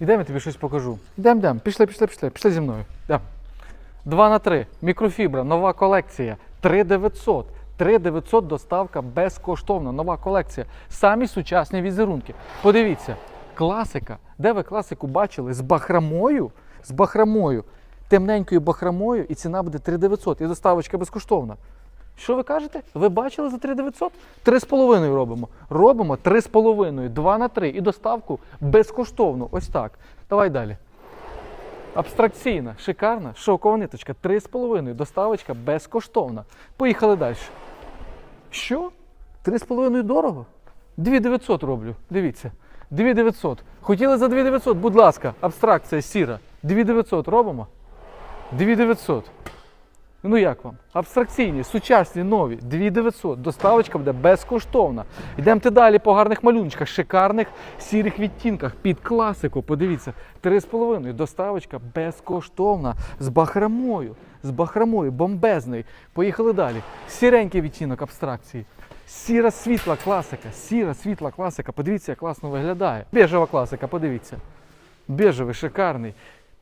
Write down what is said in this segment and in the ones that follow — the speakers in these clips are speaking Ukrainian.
Ідемо, я тобі щось покажу. Йдемо, йдемо. Пішли, пішли, пішли. Пішли зі мною. Йдемо. 2 на 3. Мікрофібра, нова колекція. 3900. 3900 доставка безкоштовна. Нова колекція. Самі сучасні візерунки. Подивіться, класика. Де ви класику бачили? З бахрамою? З бахрамою. Темненькою бахрамою, і ціна буде 3900. І доставочка безкоштовна. Що ви кажете? Ви бачили за 3900? 3,5 робимо. Робимо 3,5, 2 на 3 і доставку безкоштовну. Ось так. Давай далі. Абстракційна, шикарна, шовкова ниточка, 3,5, доставочка безкоштовна. Поїхали далі. Що? 3,5 дорого? 2900 роблю. Дивіться. 2900. Хотіли за 2900, будь ласка, абстракція сіра. 2900 робимо? 2900. Ну як вам? Абстракційні, сучасні, нові, 2900. Доставочка буде безкоштовна. Йдемте далі по гарних малюночках, шикарних сірих відтінках під класику. Подивіться, 3,5. Доставочка безкоштовна. З бахрамою. З бахрамою, бомбезний. Поїхали далі. Сіренький відтінок абстракції. Сіра світла класика. Сіра світла класика. Подивіться, як класно виглядає. Бежева класика, подивіться. Бежевий, шикарний.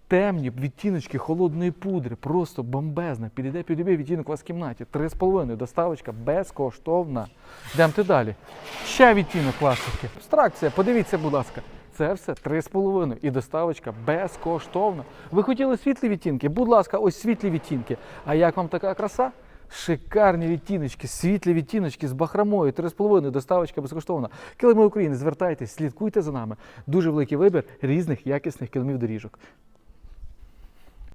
Темні відтіночки холодної пудри, просто бомбезна. Підійде під любий відтінок у вас в кімнаті. 3,5. Доставочка безкоштовна. Йдемте далі. Ще відтінок класики. Абстракція, подивіться, будь ласка. Це все 3,5 і доставочка безкоштовна. Ви хотіли світлі відтінки? Будь ласка, ось світлі відтінки. А як вам така краса? Шикарні відтіночки, світлі відтіночки з бахромою, 3,5, доставочка безкоштовна. Килими України, звертайтесь, слідкуйте за нами. Дуже великий вибір різних якісних килимів доріжок.